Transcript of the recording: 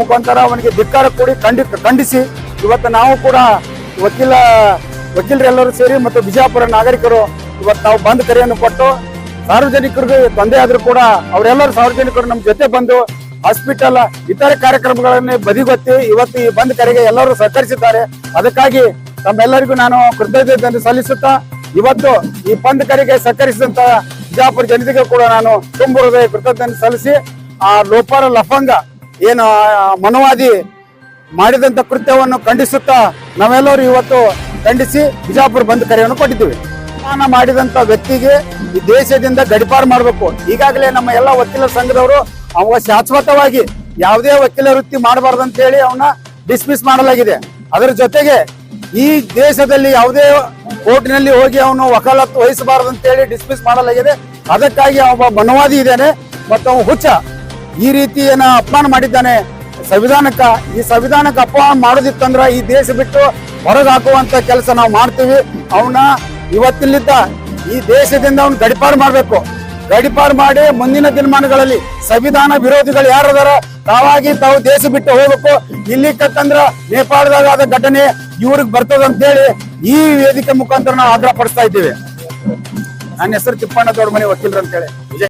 ಮುಖಾಂತರ ಅವನಿಗೆ ಧಿಕ್ಕಾರ ಕೊಡಿ ಖಂಡಿ ಖಂಡಿಸಿ. ಇವತ್ತು ನಾವು ಕೂಡ ವಕೀಲ, ವಕೀಲರೆಲ್ಲರೂ ಸೇರಿ ಮತ್ತು ಬಿಜಾಪುರ ನಾಗರಿಕರು ಇವತ್ತು ನಾವು ಬಂದ್ ಕರೆಯನ್ನು ಕೊಟ್ಟು ಸಾರ್ವಜನಿಕರಿಗೆ ತೊಂದರೆ ಆದರೂ ಕೂಡ ಅವರೆಲ್ಲರೂ ಸಾರ್ವಜನಿಕರು ನಮ್ಮ ಜೊತೆ ಬಂದು ಹಾಸ್ಪಿಟಲ್, ಇತರ ಕಾರ್ಯಕ್ರಮಗಳನ್ನು ಬದಿಗೊತ್ತಿ ಇವತ್ತು ಈ ಬಂದ್ ಕರೆಗೆ ಎಲ್ಲರೂ ಸಹಕರಿಸಿದ್ದಾರೆ. ಅದಕ್ಕಾಗಿ ತಮ್ಮೆಲ್ಲರಿಗೂ ನಾನು ಕೃತಜ್ಞತೆಯನ್ನು ಸಲ್ಲಿಸುತ್ತಾ ಇವತ್ತು ಈ ಬಂದ್ ಕರೆಗೆ ಸಹಕರಿಸಿದಂತ ಬಿಜಾಪುರ ಜನತೆಗೆ ಕೂಡ ನಾನು ತುಂಬ ಹೃದಯ ಕೃತಜ್ಞತೆ ಸಲ್ಲಿಸಿ ಆ ಲೋಪಾರ ಲಫಂಗ ಏನು ಮನವಾದಿ ಮನುವಾದಿ ಮಾಡಿದಂತ ಕೃತ್ಯವನ್ನು ಖಂಡಿಸುತ್ತಾ ನಾವೆಲ್ಲರೂ ಇವತ್ತು ಖಂಡಿಸಿ ಬಿಜಾಪುರ ಬಂದ್ ಕರೆಯನ್ನು ಕೊಟ್ಟಿದ್ದೀವಿ. ಅಪಮಾನ ಮಾಡಿದಂತ ವ್ಯಕ್ತಿಗೆ ಈ ದೇಶದಿಂದ ಗಡಿಪಾರು ಮಾಡಬೇಕು. ಈಗಾಗಲೇ ನಮ್ಮ ಎಲ್ಲ ವಕೀಲರ ಸಂಘದವರು ಅವ ಶಾಶ್ವತವಾಗಿ ಯಾವುದೇ ವಕೀಲ ವೃತ್ತಿ ಮಾಡಬಾರ್ದು ಅಂತ ಹೇಳಿ ಅವನ್ನ ಡಿಸ್ಮಿಸ್ ಮಾಡಲಾಗಿದೆ. ಅದರ ಜೊತೆಗೆ ಈ ದೇಶದಲ್ಲಿ ಯಾವುದೇ ಕೋರ್ಟಿನಲ್ಲಿ ಹೋಗಿ ಅವನು ವಕಾಲತ್ತು ವಹಿಸಬಾರದು ಅಂತ ಹೇಳಿ ಡಿಸ್ಮಿಸ್ ಮಾಡಲಾಗಿದೆ. ಅದಕ್ಕಾಗಿ ಒಬ್ಬ ಮನವಾದಿ ಇದ್ದಾನೆ ಮತ್ತು ಅವನು ಹುಚ್ಚ. ಈ ರೀತಿ ಏನ ಅಪಮಾನ ಮಾಡಿದ್ದಾನೆ. ಸಂವಿಧಾನಕ್ಕೆ, ಈ ಸಂವಿಧಾನಕ್ಕೆ ಅಪಮಾನ ಮಾಡೋದಿತ್ತಂದ್ರ ಈ ದೇಶ ಬಿಟ್ಟು ಹೊರಗೆ ಹಾಕುವಂತ ಕೆಲಸ ನಾವು ಮಾಡ್ತೀವಿ. ಅವನ ಇವತ್ತಿನಿಂದ ಈ ದೇಶದಿಂದ ಅವ್ನು ಗಡಿಪಾರು ಮಾಡ್ಬೇಕು. ಗಡಿಪಾರು ಮಾಡಿ ಮುಂದಿನ ದಿನಮಾನಗಳಲ್ಲಿ ಸಂವಿಧಾನ ವಿರೋಧಿಗಳು ಯಾರದಾರ ತಾವಾಗಿ ತಾವು ದೇಶ ಬಿಟ್ಟು ಹೋಗ್ಬೇಕು. ಇಲ್ಲಿ ಕತ್ತಂದ್ರ ನೇಪಾಳದಾಗ ಆದ ಘಟನೆ ಇವ್ರಿಗೆ ಬರ್ತದ ಅಂತ ಹೇಳಿ ಈ ವೇದಿಕೆ ಮುಖಾಂತರ ನಾವು ಆಗ್ರಹ ಪಡಿಸ್ತಾ ಇದ್ದೀವಿ. ನನ್ನ ಹೆಸರು ತಿಪ್ಪಣ್ಣ ದೊಡ್ಡಮನೆ ವಕೀಲರು ಅಂತೇಳಿ.